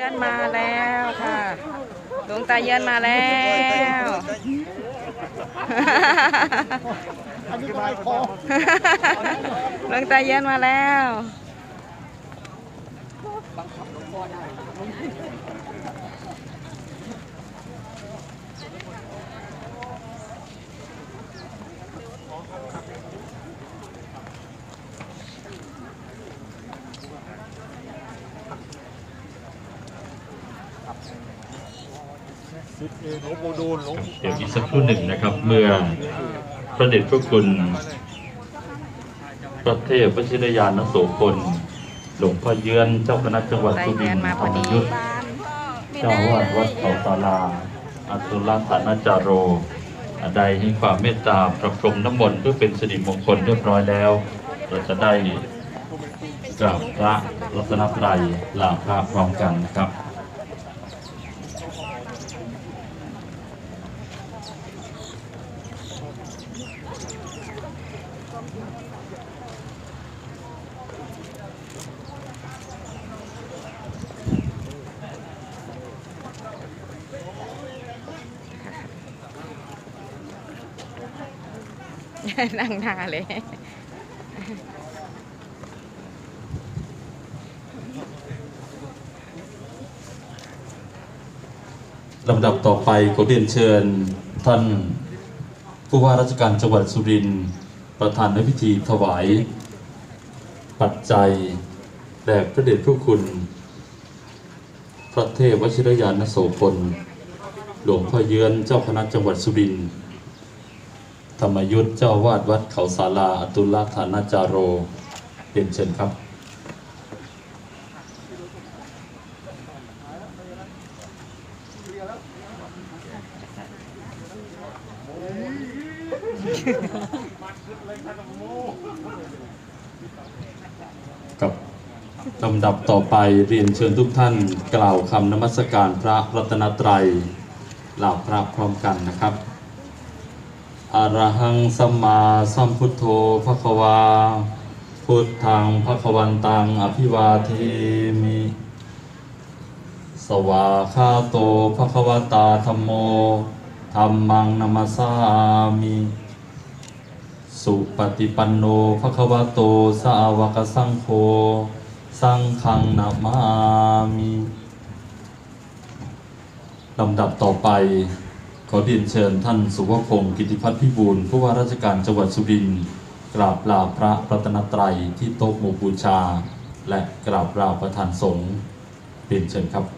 เยือนมาแล้วค่ะหลวงตาเยือนมาแล้วอันนี้ก็ไม่พอหลวงตาเยือนมาแล้ว เดี๋ยวอีกสักครู่หนึ่งนะครับ เมื่อพระเดชพระคุณพระเทพวชิรยานโสพลหลวงพ่อเยือนเจ้าคณะจังหวัดสุรินทร์ธพรรมยุทธเจ้าวาดวัดเขาศาลาอัตุลสานาจารโรใดให้ความเมตตาประพรมน้ำมนต์เพื่อเป็นสิริมงคลเรียบร้อยแล้ว เราจะได้กราบพระรัตนตรัยลาพระพร้อมกันนะครับ นั่งนาเลยลำดับต่อไปขอเรียนเชิญท่านผู้ว่าราชการจังหวัดสุรินทร์ ประธานในพิธีถวาย ปัจจัยแด่พระเดชพระคุณ พระเทพวชิรยานโสพล หลวงพ่อเยือนเจ้าคณะจังหวัดสุรินทร์ธรรมยุทธเจ้าวาดวัดเขาศาลาอตุลฐานาจารโรเรียนเชิญครับ กับลำดับต่อไปเรียนเชิญทุกท่านกล่าวคำนมัสการพระรัตนตรัยเหล่าพระพร้อมกันนะครับอรหังสัมมาสัมพุทโธภะคะวา พุทธังภะคะวันตังอภิวาเทมิ สวาคาโตภะคะวตาธัมโม ธัมมังนัมสสามิสุปฏิปันโนภะคะวะโตสาวกสังโฆสังฆังนามามิลำดับต่อไปขอเรียนเชิญท่านสุภพงศ์กิติพัฒน์พิบูลผู้ว่าราชการจังหวัดสุรินทร์กราบลาพระรัตนตรัยที่โต๊ะหมู่บูชา และกราบลาประธานสงฆ์เรียนเชิญครับ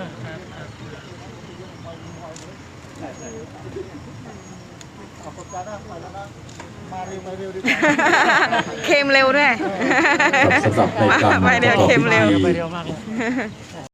ะไปแล้วนะมาเร็วไปเร็วดีกว่าเค็มเร็วด้วยสำหรับในการไปเร็วเค็มเร็ว ไปเร็วมากเลย